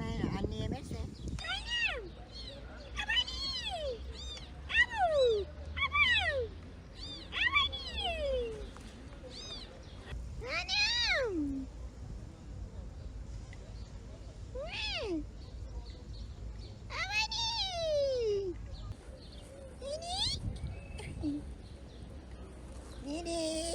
নাই আর নিয়ে মেসে Didi.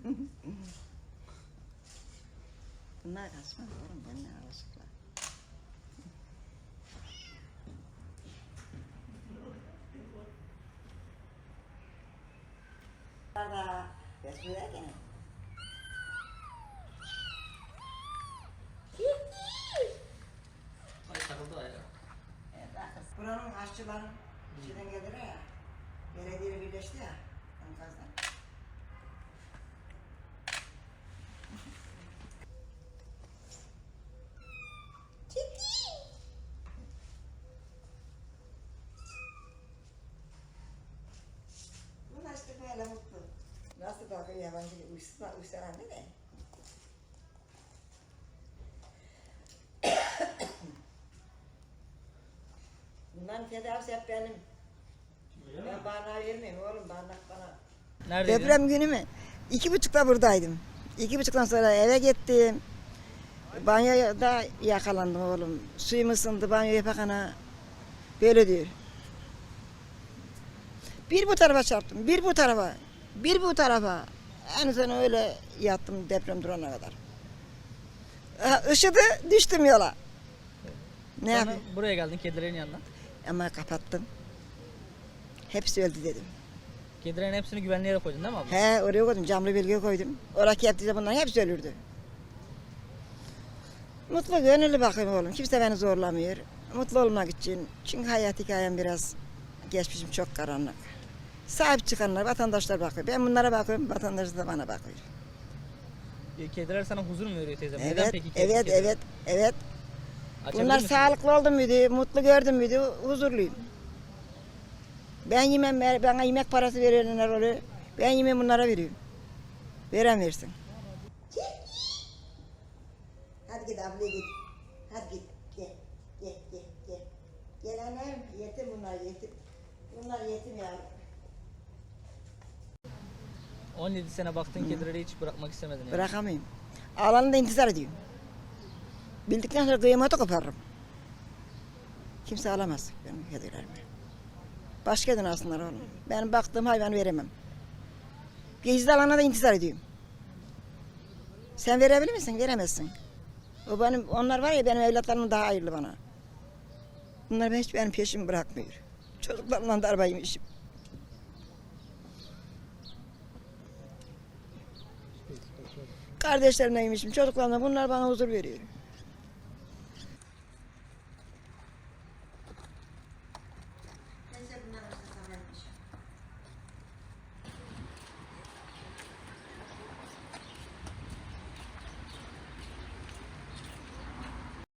Bunlar kaçmaz oğlum benimle alışıklar. Baba, besmele gene. Ay takıldı ayağa. Evet. Buranın aşçıların içinden geldiler ya. Belediyeyle birleşti ya. Enkazdan. Bu da işte böyle mutlu. Nasıl bakıyor yabancı uysana, uysana ne? Bunların tedavisi hep benim. Ben barnağı vermiyorum oğlum barnak bana. Neredeydin? Deprem günü mü? İki buçukta buradaydım. İki buçuktan sonra eve gittim. Banyoda yakalandım oğlum. Suyum ısındı banyo yapakana. Böyle diyor. Bir bu tarafa çarptım, bir bu tarafa, bir bu tarafa. En son öyle yattım deprem durana kadar. Ha, Işıdı, düştüm yola. Ne Sonra yapayım? buraya geldin kedilerin yanına. Ama kapattım. Hepsi öldü dedim. Kedilerin hepsini güvenli yere koydun değil mi abla? He oraya koydum, camlı belge koydum. Oraki yaptıysa bunların hepsi ölürdü. Mutlu gönüllü bakıyorum oğlum. Kimse beni zorlamıyor. Mutlu olmak için. Çünkü hayat hikayem biraz geçmişim çok karanlık. Sahip çıkanlar, vatandaşlar bakıyor. Ben bunlara bakıyorum, vatandaş da bana bakıyor. E, Kediler sana huzur mu veriyor teyzem? Neden Evet, peki kedi- evet, kediler? evet, evet. Açabilir Bunlar misin? sağlıklı oldu muydu, mutlu gördüm müydü, huzurluyum. Ben yemem, bana yemek parası verenler oluyor. Ben yemem bunlara veriyorum. Veremiyorsun. Hadi git ablaya git. Hadi git. Gel. Gel, gel, gel. Gel annem. Yetim bunlar yetim. Bunlar yetim ya. 17 sene baktın kedileri hiç bırakmak istemedin yani. Bırakamayayım. Ağlanı da intizar ediyorum. Bildikten sonra kıyamata koparırım. Kimse alamaz benim kedilerimi. Başka edin alsınlar oğlum. Ben baktığım hayvanı veremem. Gizli alana da intizar ediyorum. Sen verebilir misin? Veremezsin. O benim, onlar var ya benim evlatlarım daha hayırlı bana. Bunlar hiç benim peşimi bırakmıyor. Çocuklarımla darba. Kardeşlerimle yemişim, çocuklarımla bunlar bana huzur veriyor.